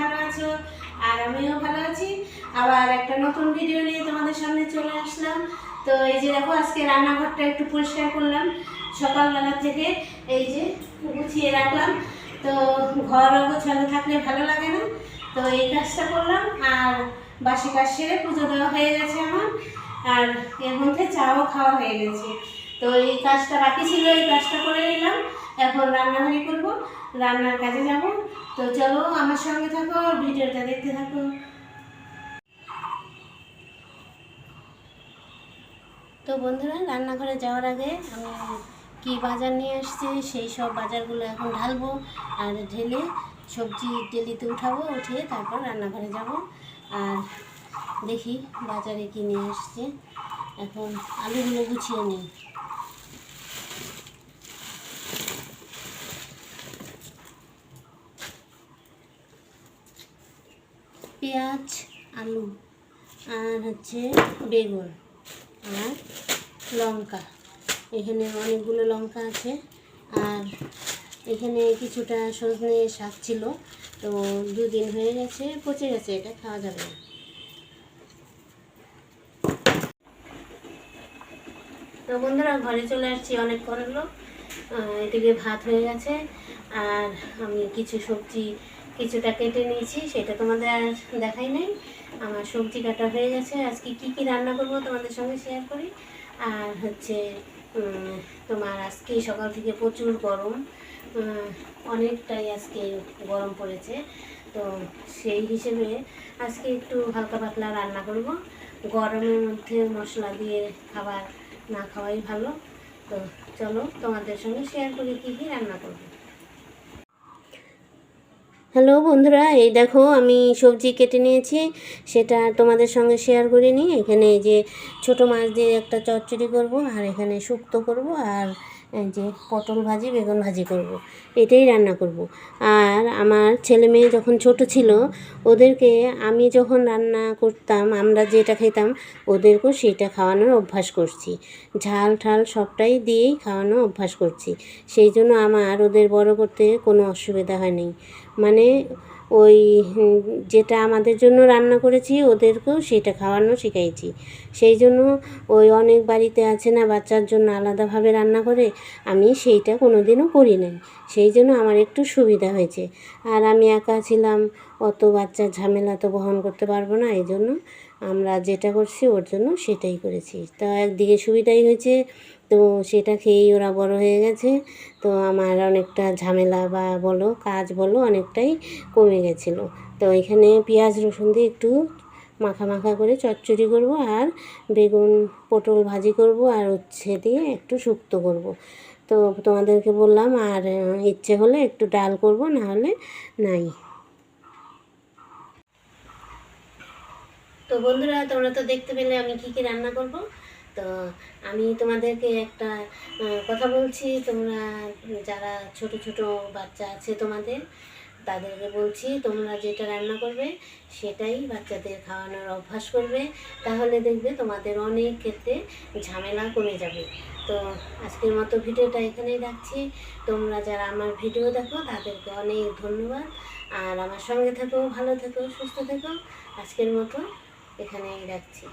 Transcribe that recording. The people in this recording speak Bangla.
ভালো আছো? আর আমিও ভালো আছি। আবার একটা নতুন ভিডিও নিয়ে তোমাদের সামনে চলে আসলাম। তো এই যে দেখো, আজকে রান্নাঘরটা একটু পরিষ্কার করলাম। সকালবেলা থেকে এই যে গুছিয়ে রাখলাম। তো ঘর গোছানো থাকলে ভালো লাগে না। তো এই কাজটা করলাম, আর বাসি কাজ সেরে পুজো দেওয়া হয়ে গেছে আমার। আর এর মধ্যে চাও খাওয়া হয়ে গেছে। তো এই কাজটা বাকি ছিল, এই কাজটা করে নিলাম। এখন রান্নাবাড়ি করব, রান্নার কাজে যাব। তো চলো, আমার সঙ্গে থাকো, ভিডিওটা দেখতে থাকো। তো বন্ধুরা, রান্নাঘরে যাওয়ার আগে আমি কি বাজার নিয়ে আসছি সেই সব বাজারগুলো এখন ঢালবো আর ঢেলে সবজি ডেলিতে উঠাবো, উঠিয়ে তারপর রান্নাঘরে যাব। আর দেখি বাজারে কি নিয়ে আসছে এখন আলুগুলো গুছিয়ে নিই। পেঁয়াজ, আলু আর হচ্ছে বেগুন আর লঙ্কা। এখানে অনেকগুলো লঙ্কা আছে আর এখানে কিছুটা সজনে শাক ছিল। তো দুদিন হয়ে গেছে, পচে গেছে, এটা খাওয়া যাবে না। তো বন্ধুরা, ঘরে চলে আসছি অনেক করল এদিকে ভাত হয়ে গেছে আর আমি কিছু সবজি কিছুটা কেটে নিয়েছি, সেটা তোমাদের আর দেখাই নাই। আমার সবজি কাটা হয়ে গেছে। আজকে কি কি রান্না করব তোমাদের সঙ্গে শেয়ার করি। আর হচ্ছে তোমার আজকে সকাল থেকে প্রচুর গরম। অনেকটাই আজকে গরম পড়েছে। তো সেই হিসেবে আজকে একটু হালকা পাতলা রান্না করব। গরমের মধ্যে মশলা দিয়ে খাবার না খাওয়াই ভালো। তো চলো তোমাদের সঙ্গে শেয়ার করি কী কী রান্না করব। হ্যালো বন্ধুরা, এই দেখো আমি সবজি কেটে নিয়েছি। সেটা তোমাদের সঙ্গে শেয়ার করে নিই। এখানে যে ছোট মাছ দিয়ে একটা চচ্চড়ি করব, আর এখানে শুক্তো করব, আর যে পটল ভাজি, বেগুন ভাজি করব। এটাই রান্না করব। আর আমার ছেলে মেয়ে যখন ছোট ছিল, ওদেরকে আমি যখন রান্না করতাম, আমরা যেটা খেতাম ওদেরকেও সেটা খাওয়ানোর অভ্যাস করছি ঝাল ঠাল সবটাই দিয়েই খাওয়ানো অভ্যাস করছি সেই জন্য আমার ওদের বড় করতে কোনো অসুবিধা হয়নি মানে ওই যেটা আমাদের জন্য রান্না করেছি, ওদেরকেও সেটা খাওয়ানো শিখাইছি। সেই জন্য ওই অনেক বাড়িতে আছে না, বাচ্চার জন্য আলাদাভাবে রান্না করে, আমি সেইটা কোনো দিনও করি নাই। সেই জন্য আমার একটু সুবিধা হয়েছে। আর আমি একা ছিলাম, অত বাচ্চার ঝামেলা তো বহন করতে পারব না, এই জন্য আমরা যেটা করছি, ওর জন্য সেটাই করেছি। তা একদিকে সুবিধাই হয়েছে তো সেটা খেয়েই ওরা বড় হয়ে গেছে। তো আমার অনেকটা ঝামেলা বা বলো, কাজ বলো অনেকটাই কমে গেছিল। তো এখানে পেঁয়াজ রসুন দিয়ে একটু মাখা মাখা করে চচ্চড়ি করব আর বেগুন পটল ভাজি করব আর উচ্ছে দিয়ে একটু শুক্তো করব। তো তোমাদেরকে বললাম, আর ইচ্ছে হলে একটু ডাল করব, না হলে নাই। তো বন্ধুরা, তোমরা তো দেখতে পেলে আমি কি কি রান্না করব। তো আমি তোমাদেরকে একটা কথা বলছি। তোমরা যারা ছোট ছোট বাচ্চা আছে তোমাদের, তাদেরকে বলছি, তোমরা যেটা রান্না করবে সেটাই বাচ্চাদের খাওয়ানোর অভ্যাস করবে। তাহলে দেখবে তোমাদের অনেক ক্ষেত্রে ঝামেলা কমে যাবে। তো আজকের মতো ভিডিওটা এখানেই রাখছি। তোমরা যারা আমার ভিডিও দেখো, তাদেরকে অনেক ধন্যবাদ। আর আমার সঙ্গে থেকো, ভালো থেকো, সুস্থ থেকো। আজকের মতো এখানেই রাখছি।